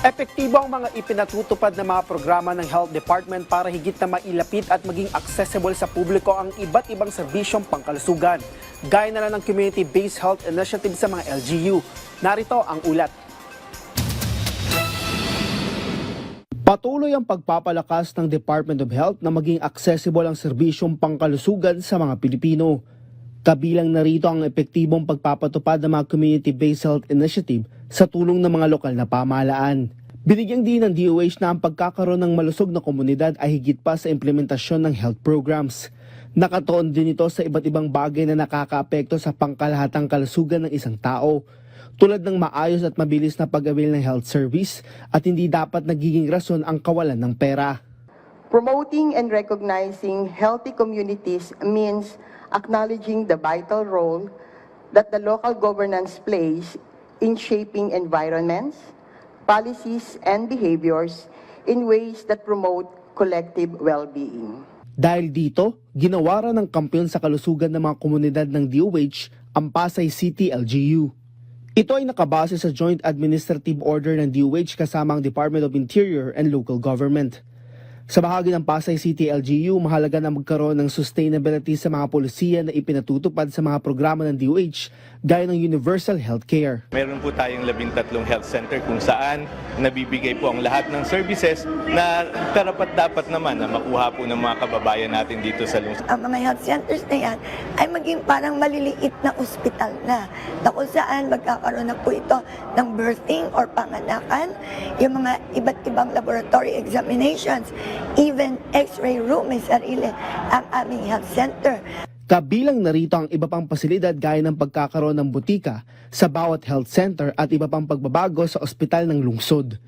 Epektibo ang mga ipinatutupad na mga programa ng Health Department para higit na mailapit at maging accessible sa publiko ang iba't ibang serbisyong pangkalusugan. Gaya na lang ng Community-Based Health Initiative sa mga LGU. Narito ang ulat. Patuloy ang pagpapalakas ng Department of Health na maging accessible ang serbisyong pangkalusugan sa mga Pilipino. Kabilang na rito ang epektibong pagpapatupad ng mga Community-Based Health Initiative sa tulong ng mga lokal na pamahalaan. Binigyang din ng DOH na ang pagkakaroon ng malusog na komunidad ay higit pa sa implementasyon ng health programs. Nakatoon din ito sa iba't ibang bagay na nakakaapekto sa pangkalahatang kalusugan ng isang tao tulad ng maayos at mabilis na pag-avail ng health service at hindi dapat nagiging rason ang kawalan ng pera. Promoting and recognizing healthy communities means acknowledging the vital role that the local governance plays in shaping environments, policies, and behaviors in ways that promote collective well-being. Dahil dito, ginawaran ng kampiyon sa kalusugan ng mga komunidad ng DOH ang Pasay City LGU. Ito ay nakabase sa Joint Administrative Order ng DOH kasama ang Department of Interior and Local Government. Sa bahagi ng Pasay City LGU, mahalaga na magkaroon ng sustainability sa mga polisiya na ipinatutupad sa mga programa ng DOH gaya ng Universal Healthcare. Meron po tayong labintatlong health center kung saan nabibigay po ang lahat ng services na karapat dapat naman na makuha po ng mga kababayan natin dito sa lungsod. ang mga health centers na yan ay maging parang maliliit na ospital na na kung saan magkakaroon na po ito ng birthing or panganakan, yung mga iba't ibang laboratory examinations, even x-ray room may sarili ang aming health center. Kabilang narito ang iba pang pasilidad gaya ng pagkakaroon ng butika sa bawat health center at iba pang pagbabago sa ospital ng lungsod.